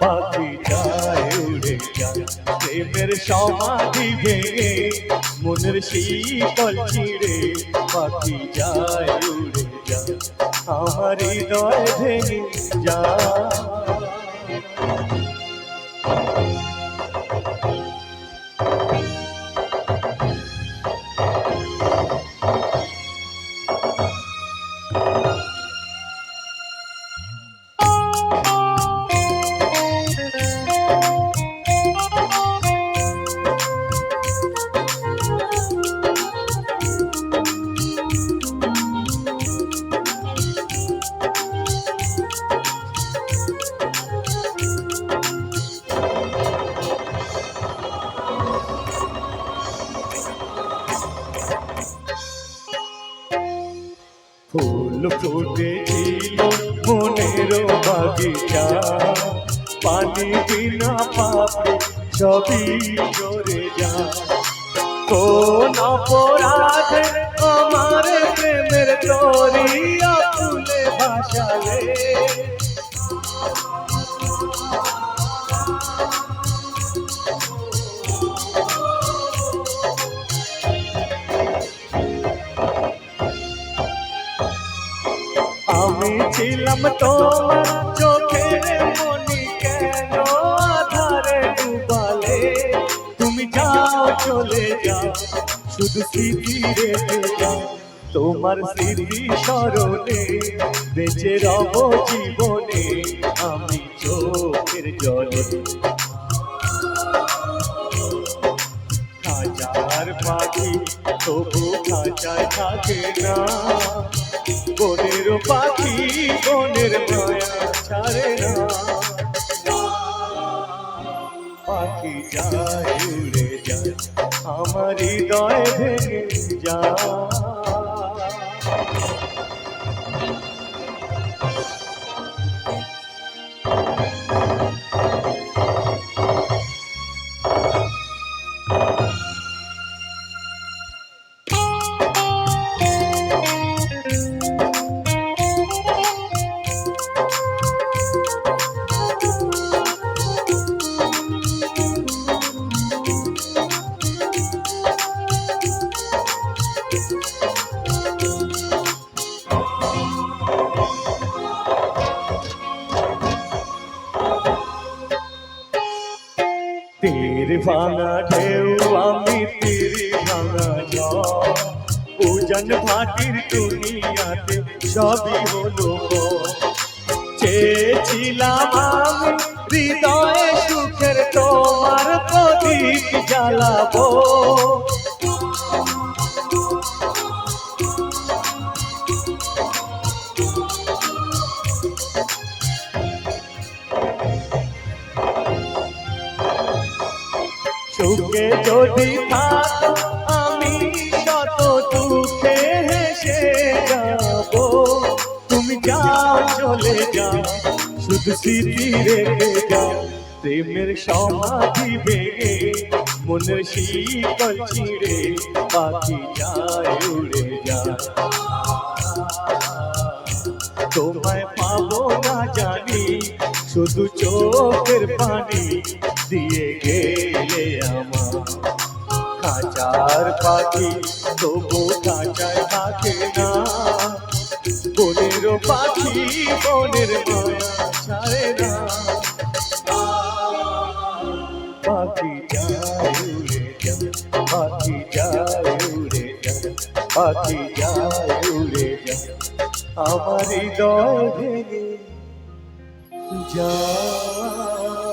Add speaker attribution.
Speaker 1: পাখি যায় উড়ে যায়। প্রেমের সমাধি ভেঙে মনের শীতল চিড়ে পাখি যায় উড়ে যায়। আমার হৃদয় ভেঙে যায়। ফুটেছিল মনের বাগিচা। পানি বিনা পাপে সবই জোরে যা কোন অপরাধে আমি ছিলাম তোমার চোখের মনি কেন? আধারে ডুবালে। তুমি যাও, চলে যাও। শুধু স্মৃতি রেখে যাও। তোমার স্মৃতি স্মরণে বেঁচে রব জীবনে আমি চোখের জলে। হাজার পাখি, তবু খাঁচায় থাকে না। বনের পাখি বনের মায়া ছাড়ে না। পাখি যায় উড়ে যায় আমার হৃদয় ভেঙে যায়। ভাঙা ঢেউ আমি তিরি ভাঙা উজান ভাটির দুনিয়াতে সবই হলো। চেয়েছিলাম আমি হৃদয়ে সুখের তোমার প্রদীপ জ্বালাবো সুখে যদি থাকো আমি শত দুঃখে হেসে যাব। তুমি যাও, চলে যাও, শুধু স্মৃতি রেখে যাও। প্রেমের সমাধি ভেঙে, মনের শীতল ছিঁড়ে, পাখি যায় উড়ে যায়। তোমায় পাবো না জানি, শুধু চোখের পানি দিয়ে খাঁচার পাখি, তবু খাঁচায় থাকে না। বনের পাখি, বনের মায়া ছাড়ে না। পাখি যায় উড়ে যায়, পাখি যায় উড়ে যায়, পাখি যায় উড়ে যায়। আমার হৃদয় ভেঙে যায়।